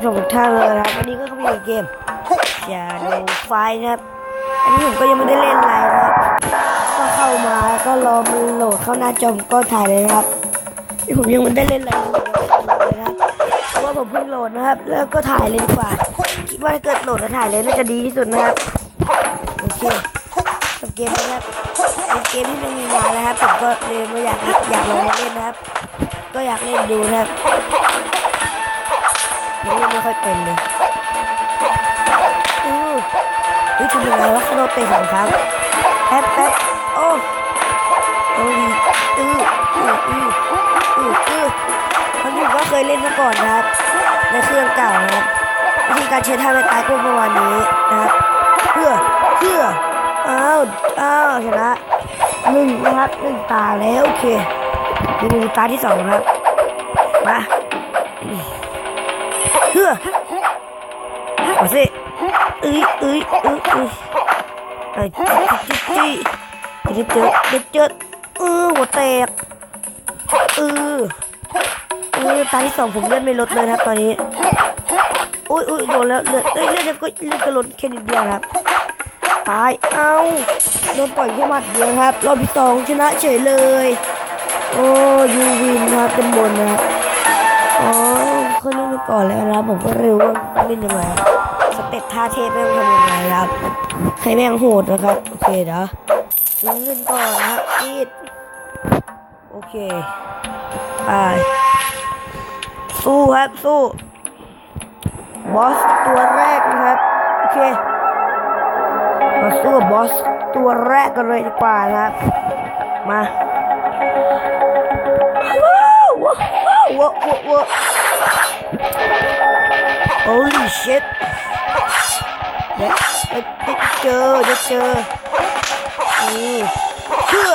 ผู้ชมทุกท่านเลยนะครับวันนี้ก็มีเกมอย่าดูไฟนะครับ อันนี้ผมก็ยังไม่ได้เล่นอะไรนะครับ ก็เข้ามาก็รอมันโหลดเข้าหน้าจอมก็ถ่ายเลยครับนี่ผมยังไม่ได้เล่นอะไรเลยนะครับเพราะว่าผมเพิ่งโหลดนะครับ แล้วก็ถ่ายเลยดีกว่า คิดว่าถ้าเกิดโหลดแล้วถ่ายเลยน่าจะดีที่สุดนะครับโอเคกับเกมนะครับเป็นเกมที่ไม่มีมาแล้วครับผมก็เลยไม่อยากอยากลองมาเล่นนะครับ ก็อยากเล่นดูนะครับ ยังเล่นไม่ค่อยเป็นเลยอือเฮ้ยทำยังไงวะเขาโดนเตะสองครั้งแป๊บแป๊บโอ้โอ้ยอืออืออืออืออือทั้งผมก็เคยเล่นมาก่อนนะครับ ในเครื่องเก่านะครับวิธีการใช้ท่าไม่ตายก็ประมาณนี้นะครับเพื่อเพื่ออ้าวอ้าวชนะหนึ่งนะครับหนึ่งตาแล้วโอเคดูตาที่สองครับมา ฮือเอาสิเอ้ยเอ้ยเอ้ยเอ้ยเอ้จิ๊ดจิ๊ดจิ๊ดจิ๊ดจิ๊ดจิ๊ดเออหัวแตกเออเออตาที่สองผมเลื่อนไม่ลดเลยนะครับตอนนี้อุ้ยอุ้ยโดนแล้วเลือดเอ้ยเลือดก็เลือดก็ลดแค่นิดเดียวครับตายเอ้าโดนต่อยแค่หมัดเดียวครับรอบที่สองชนะเฉยเลยโอ้ยูวินครับเป็นบนนะครับอ๋อ เขาเล่นมาก่อนแล้วนะครับผมก็รู้ว่าเล่นยังไงสเต็ปท่าเทพแม่งทำยังไงครับใครแม่งโหดนะครับ โอเคเดี๋ยวเล่นก่อนนะครับอีดโอเคไปสู้ครับสู้บอสตัวแรกนะครับ โอเคมาสู้กับบอสตัวแรกกันเลยดีกว่านะครับ มาว้าวว้าวว้าวว้าว shit เดี๋ยวเดี๋ยวเจอเดี๋ยวเจออือเชื่อ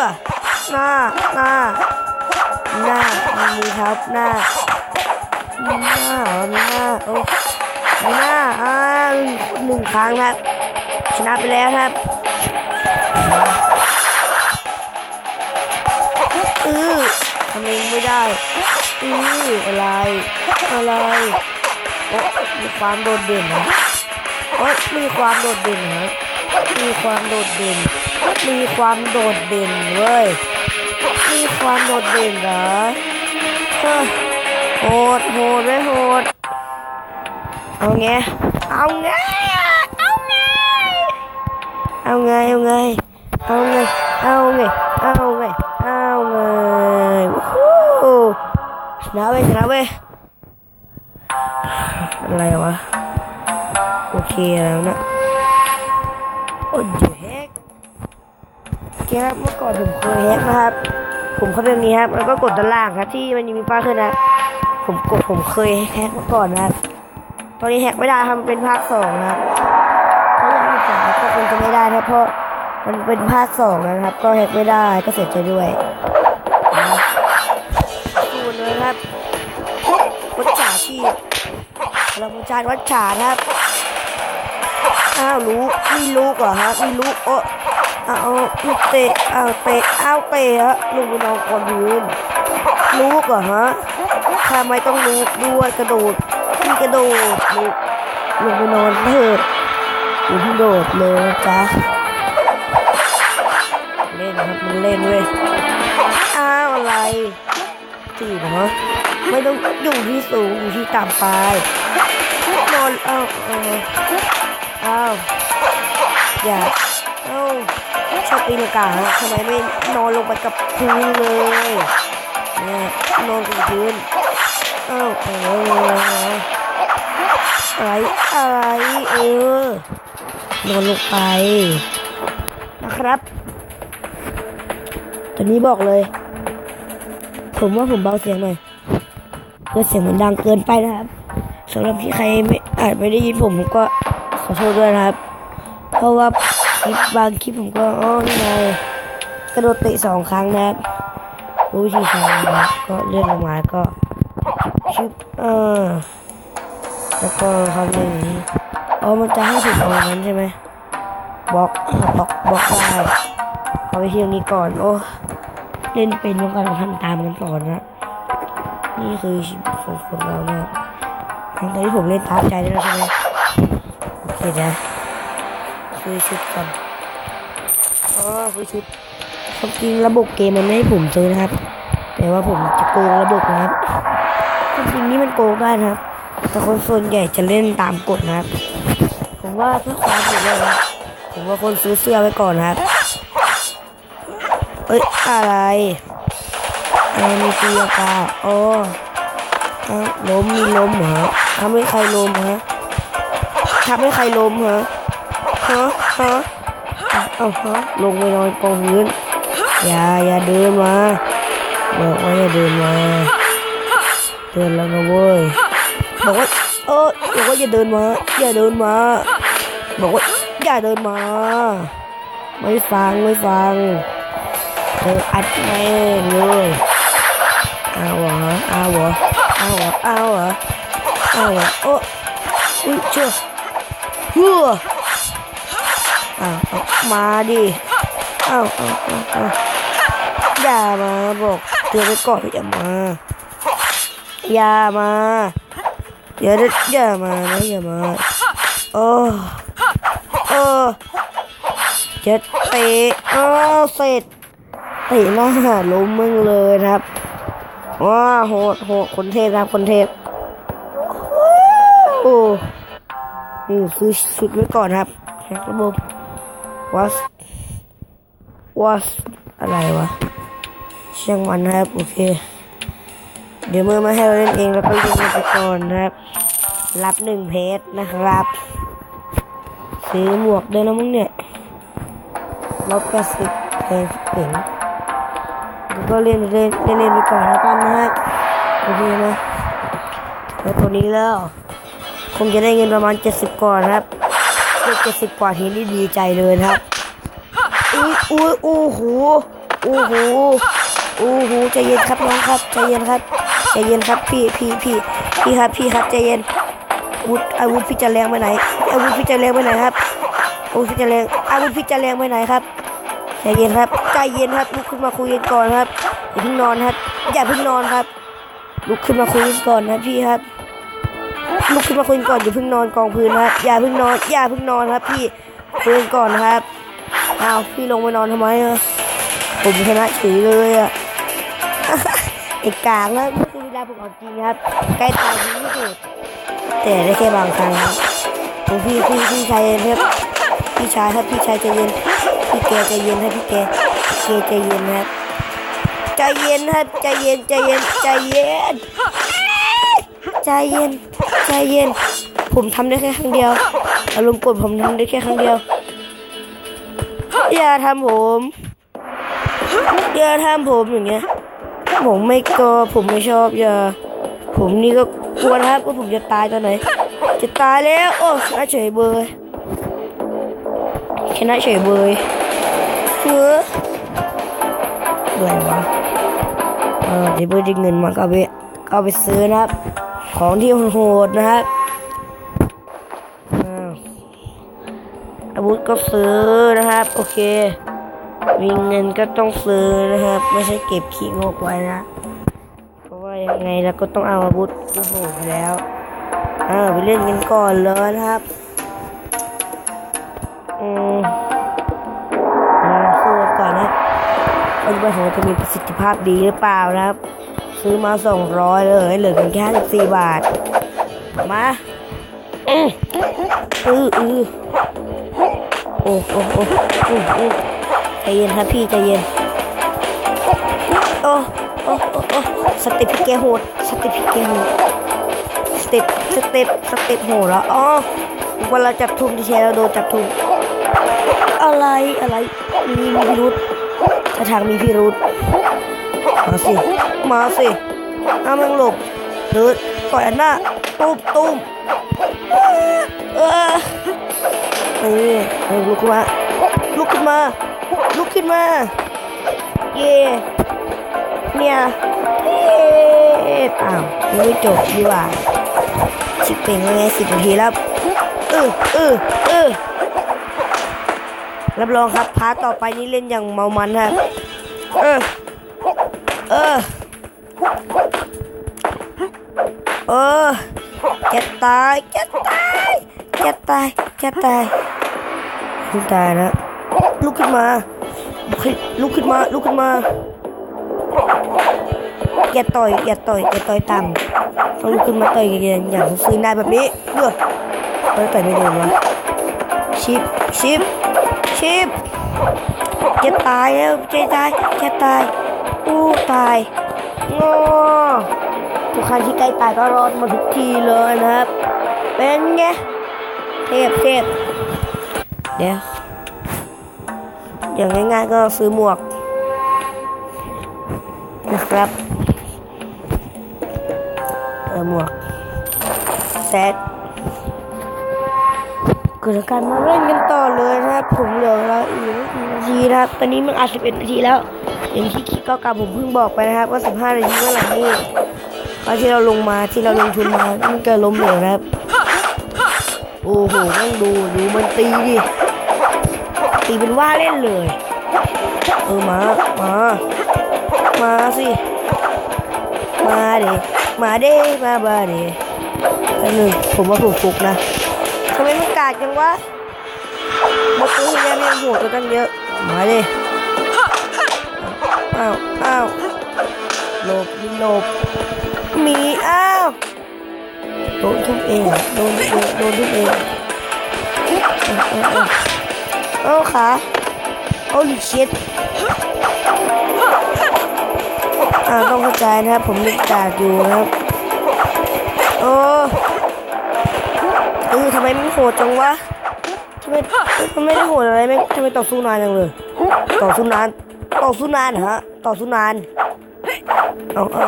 หน้าหน้าหน้ามีครับหน้าหน้าหรอมีหน้าโอ้หน้าอ่าหนึ่งครั้งครับ ชนะไปแล้วครับอือทำเองไม่ได้อืออะไร อะไร โอ้มีความโดดเด่นนะโอ้ยมีความโดดเด่นนะมีความโดดเด่น มีความโดดเด่นเว้ย มีความโดดเด่นเหรอเฮ้ยโหดโหดไม่โหด เอาไง เอาไง เอาไง เอาไง เอาไง เอาไง เอาไง เอาไง เอาไงวู้ฮู้ชนะเว้ยชนะเว้ย อะไรวะ โอเคแล้วนะโอ้ยแฮกโอเคครับเมื่อก่อนผมเคยแฮกนะครับ ผมเข้าเรื่องนี้ครับ แล้วก็กดด้านล่างครับ ที่มันยังมีป้าขึ้นนะผมกดผมเคยแฮกมาก่อนนะครับ ตอนนี้แฮกไม่ได้ทำเป็นภาคสองนะครับเพราะว่าภาคสองก็คงจะไม่ได้นะเพราะมันเป็นภาคสองนะครับ ก็แฮกไม่ได้ก็เสียใจด้วยคูณเลยครับวัดจ่าชีพ เราประจานวัดฉาครับ อ้าวรู้มีลูกเหรอฮะมีลูกโอ้เอาเอาลูกเตะเอาเตะเอาเตะฮะลูกไปนอนกอนยืนลูกเหรอฮะทำไมต้องลูกด้วยกระโดดมีกระโดดลูกลูกไปนอนเถอะอยู่ที่โดดเลยนะจ๊ะเล่นครับมันเล่นเว้ยอ้าวอะไรจีบเหรอไม่ต้องอยู่ที่สูงอยู่ที่ต่ำไป นอนเอาเอาเอาอย่าเอาชอบตีลังกาทำไมไม่นอนลงไปกับพื้นเลยเนี่ยนอนกับพื้นเอ้าเอออะไรอะไรเออนอนลงไปนะครับตอนนี้บอกเลย ผมว่าผมเบาเสียงหน่อยคือเสียงมันดังเกินไปนะครับ สำหรับที่ใครไม่อาจไม่ได้ยินผมผมก็ขอโทษด้วยนะครับ เพราะว่าคลิปบางคลิปผมก็อ๋อนี่ไงกระโดดเตะสองครั้งนะครับรู้วิธีทำนะครับก็เลื่อนลงมาก็ชิบเออแล้วก็ทำอย่างนี้อ๋อมันจะให้ถึงตรงนั้นใช่ไหมบล็อกบล็อกบล็อกได้เอาไปที่ตรงนี้ก่อนโอ้เล่นเป็นต้องการทำตามกันก่อนนะ นี่คือชีวิตของคนเราเนี่ย ทางที่ผมเล่นตามใจได้แล้วใช่ไหมโอเคนะคือชุดก่อนอ๋อคือชุดความจริงระบบเกมมันไม่ให้ผมซื้อนะครับ แต่ว่าผมจะโกงระบบนะครับความจริงนี่มันโกงได้นะครับ แต่คนส่วนใหญ่จะเล่นตามกฎนะครับ ผมว่าเพื่อความถูกเลยนะผมว่าคนซื้อเสื้อไว้ก่อนนะครับเอ้ยอะไรอะไรมีตีลังกาอ๋อ อะล้มมีล้มเหรอทำให้ใครล้มฮะทำให้ใครล้มฮะฮะฮะอะเอาฮะลงไปนอนกองพื้นอย่าอย่าเดินมาบอกว่าอย่าเดินมาเดินแล้วนะเว้ยบอกว่าเออบอกว่าอย่าเดินมาอย่าเดินมาบอกว่าอย่าเดินมา ไม่ฟังไม่ฟังเอออัดแม่งเลยเอาเหรอเอาเหรอ เอาเหรอเอาเหรอเอาเหรอโอ้อุ้ยเชื่อเฮ้อเอาเอามาดิเอาเอาเอาเอาอย่ามาบอกเตือนไว้ก่อนอย่ามาอย่ามาอย่าได้อย่ามานะอย่ามาโอ้โอ้จะเตะอ้าวเสร็จเตะหน้าล้มมึงเลยครับ ว้าโหดโหดคนเทพนะครับคนเทพโอ้นี่ซื้อชุดไว้ก่อนครับแฮกระบบวัสวัสอะไรวะเช่างมันนะครับโอเค เดี๋ยวเมื่อมาให้เราเล่นเองแล้วก็เล่นไปก่อนนะครับ รับหนึ่งเพจนะครับ ซื้อหมวกด้วยนะมึงเนี่ยลบแปดสิบเพลงเก่ง ก็เล่นเล่นเล่นเล่นไปก่อนแล้วกันนะฮะโอเคนะแล้วตัวนี้แล้ว คงจะได้เงินประมาณ 70ก่อนครับเจ็ดสิบกว่าทีนี่ดีใจเลยครับอุ้ยอุ้ยโอ้โหโอ้โหโอ้โหใจเย็นครับน้องครับใจเย็นครับใจเย็นครับพี่พี่พี่พี่ครับพี่ครับใจเย็นอาวุธอาวุธพี่จะแรงไปไหนอาวุธพี่จะแรงไปไหนครับอาวุธพี่จะแรงอาวุธพี่จะแรงไปไหนครับ ใจเย็นครับใจเย็นครับลุกขึ้นมาคุยกันก่อนครับอย่าเพิ่งนอนครับ อย่าเพิ่งนอนครับลุกขึ้นมาคุยกันก่อนนะพี่ครับลุกขึ้นมาคุยกันก่อนอย่าเพิ่งนอนกองพื้นครับอย่าเพิ่งนอนอย่าเพิ่งนอนครับ พี่คุยกันก่อนนะครับอ้าวพี่ลงไปนอนทำไมอะผมชนะเฉยเลยอะไอ้กลางแล้วนี่คือเวลาผมเอาจริงครับ ใกล้ตายที่สุดแต่ได้แค่บางครั้งครับพี่พี่พี่ชายเย็นครับพี่ชายครับพี่ชายใจเย็น ใจเย็นครับพี่แกพี่แกใจเย็นครับใจเย็นครับใจเย็นใจเย็นใจเย็นใจเย็นใจเย็น ผมทำได้แค่ครั้งเดียว อารมณ์กดผมทำได้แค่ครั้งเดียว อย่าทำผม อย่าทำผมอย่างเงี้ย ผมไม่กลัวผมไม่ชอบอย่า ผมนี่ก็กลัวครับว่าผมจะตายตอนไหน จะตายแล้ว โอ้ชนะเฉยเบยชนะเฉยเบย เฮ้ออะไรวะเออเดี๋ยวเพื่อได้เงินมาก็เอาไปก็เอาไปซื้อนะครับ ของที่โหดนะครับอ้าวอาวุธก็ซื้อนะครับ โอเคมีเงินก็ต้องซื้อนะครับ ไม่ใช่เก็บขี้งกไว้นะเพราะว่ายังไงเราก็ต้องเอาอาวุธโอ้โหแล้วอ่าไปเล่นกันก่อนเลยนะครับอืม ว่าจะของจะมีประสิทธิภาพดีหรือเปล่านะครับ ซื้อมาสองร้อยเลยเหลือเพียงแค่สิบสี่บาท มาอืออืออือโอ้โอ้โอ้อืออือใจเย็นครับพี่ใจเย็นโอ้โอ้โอ้โอ้สเต็ปพี่แกโหดสเต็ปพี่แกโหดสเต็ปสเต็ปสเต็ปโหดแล้วอ๋อเวลาจับทุ่มที่แชร์เราโดนจับทุ่มอะไรอะไรมีมีพิรุษ ถ้าทางมีพิรุษมาสิ มาสิอ้ามึงหลบเดินต่อยอันหน้าตุ้มตุ้มเออเออเออลุกขึ้นมา ลุกขึ้นมา ลุกขึ้นมา เย่เนี่ยเอ๊ะอ้าวยังไม่จบดีกว่าชิปเป็นยังไงสิบนาทีแล้วเออเออเออ รับรองครับพาร์ทต่อไปนี้เล่นอย่างเมามันครับ เออ เออ เออจะตายจะตายจะตายจะตายลุกตายแล้วลุกขึ้นมาลุกขึ้นลุกขึ้นมา ลุกขึ้นมาอย่าต่อยอย่าต่อยอย่าต่อยต่ำต้องลุกขึ้นมาต่อยอย่างอย่างซื้อหน้แบบนี้เลืออต่อยไม่โดนวะชิปชิป จะตายแล้วจะตายจะตายอู้ตายงอทุกครั้งที่ใกล้ตายก็รอดมาทุกทีเลยนะครับ เป็นไงเทพเทพเดี๋ยวอย่างง่ายๆก็ซื้อหมวกนะครับเออหมวกเซต กิดการมาเล่นกันต่อเลยนะครับผมเหลือเวลาอีกนาทีนะครับ ตอนนี้มันอาจสิบเอ็ดนาทีแล้ว อย่างที่คิดก็กาผมเพิ่งบอกไปนะครับว่าสิบห้านาทีเมื่อหลังนี้ตอนที่เราลงมาที่เราลงทุนมามันเกิดล้มเหลวนะครับ โอ้โหต้องดูดูมันตีดิตีเป็นว่าเล่นเลย เออมามามาสิมาเดมาเดมาบาเดอหนึ่งผมว่าถูกฟุกนะ กาดจังวะมื่อกี้ยังยังหัวตัวตั้งเยอะ มาเดอ้าวอ้าวหลบมีหลบมีอ้าวโดนทุบเองโดนโดนโดนทุบเองเออเออเอาขาโอ้ลิชิตอ่าต้องเข้าใจนะครับ ผมเล่นกาดอยู่นะครับ โอ้ ทำไมมันโหดจังวะทำไมมันไม่ได้โหดอะไรแม่งทำไมต่อสู้นานจังเลย ต่อสู้นาน ต่อสู้นานฮะ ต่อสู้นานเอาเอา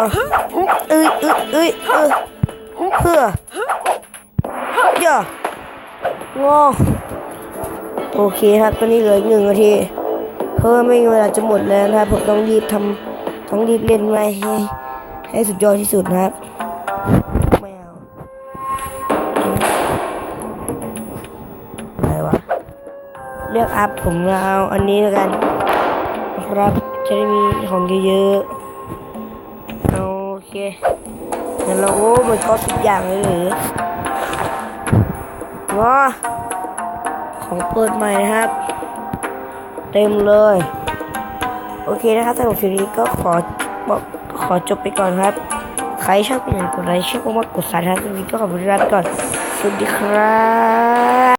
เอ้ยเอ้ยเอ้ยเอ้ยเพื่อเดี๋ยวงอโอเคครับตอนนี้เหลือหนึ่งนาทีเพิ่มไม่เวลาจะหมดแล้วนะครับผมต้องรีบทำต้องรีบเล่นไว้ให้ให้สุดยอดที่สุดนะครับ ลือกอัพผมเอาอันนี้แล้วกันนะครับจะได้มีของเยอะๆโอเคงั้นเราโอ้มันก็ทุกอย่างเลยหรือว้าของเปิดใหม่นะครับ เต็มเลย โอเคนะครับสำหรับคลิปนี้ก็ขอบอกขอจบไปก่อนครับ ใครชอบก็อย่าลืมกดไลค์ชอบก็มากกดซับนะครับคลิปนี้ก็ขอบคุณครับก่อนสวัสดีครับ